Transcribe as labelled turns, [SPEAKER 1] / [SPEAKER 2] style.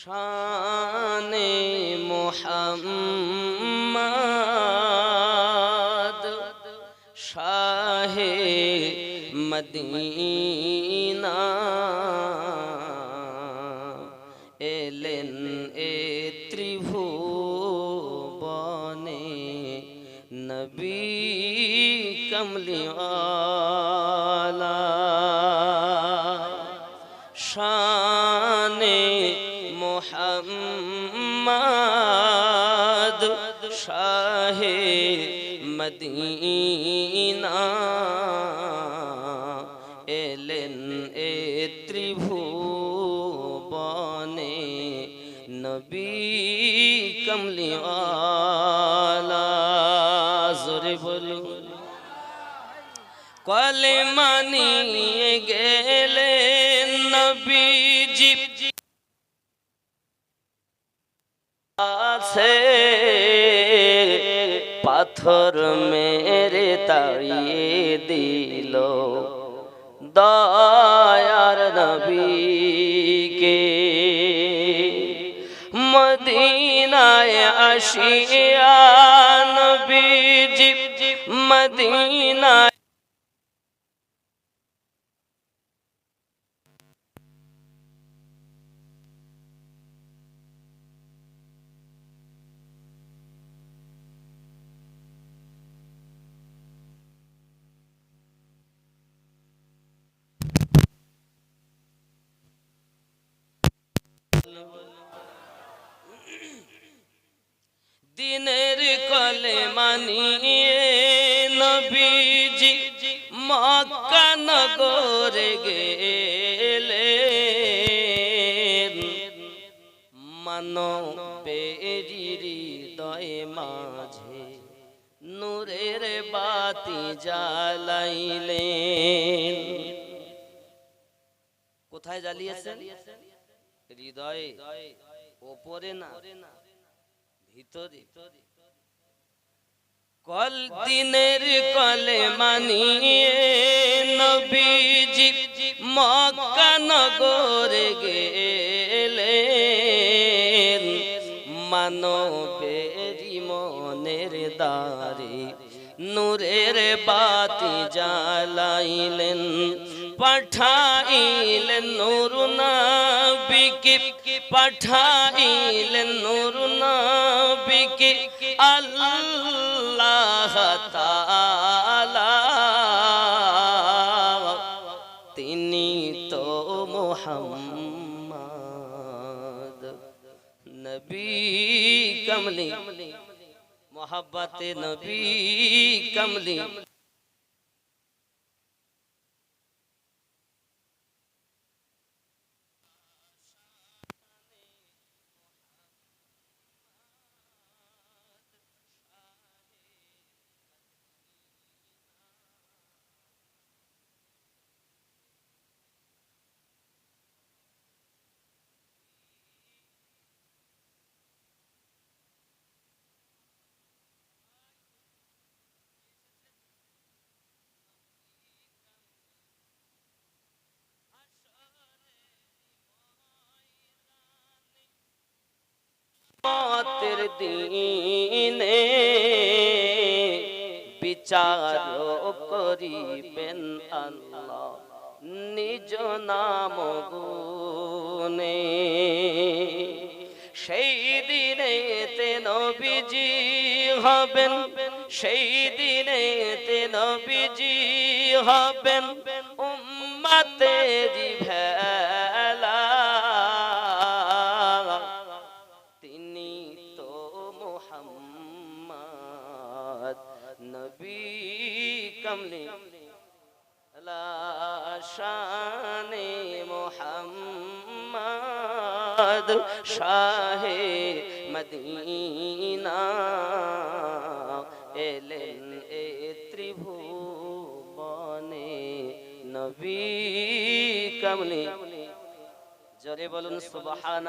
[SPEAKER 1] শানে মোহাম্মদ শাহে মদিনা এলেন এ ত্রিভুবনে নবী কমলিওয়ালা শানে মোহাম্মদ শাহে মদিনা। এলেন এ ত্রিভুবনে নবী কমলিওয়ালা। জোরে বলুন। কলেমা নিয়ে গেলেন নবীজি আছে। পাথর মেরে তাড়িয়ে দিল। দয়ার নবীকে মদিনায় আসিয়া নবীজি মদিনায় দিনের কলে মানিয়ে নবীজি মক্কা নগরে গেলে মানো পেরি হৃদয় মাঝে নূরের বাতি জ্বালাইলেন। কোথায় জ্বালিয়েছেন? হৃদয়ে, ওপরে না? ভিতরে কল দিনের কলে মানিয়ে নবীজি মক্কা নগরে গেলেন। মানবেরি মনের দ্বারে নূরের বাতি জ্বালাইলেন, পাঠাইলেন নূর নবীকে। পাঠাইলেন নূর নবীকে আল্লাহ তাআলা। তিনি তো মোহাম্মদ। নবী কমলি। মোহাব্বতে নবী কমলি। দিনে বিচার করিবেন আল্লাহ নিজ নাম গুনে সেই দিনে তে নবীজি হবেন সেই দিনে তে নবীজি হবেন উম্মাতেরি ভেলা মোহাম্মদ নবী কমলি শানে মোহাম্মদ শাহে মদিনা এলেন এ ত্রিভুবনে নবী কমলি জোরে বলুন সুবহান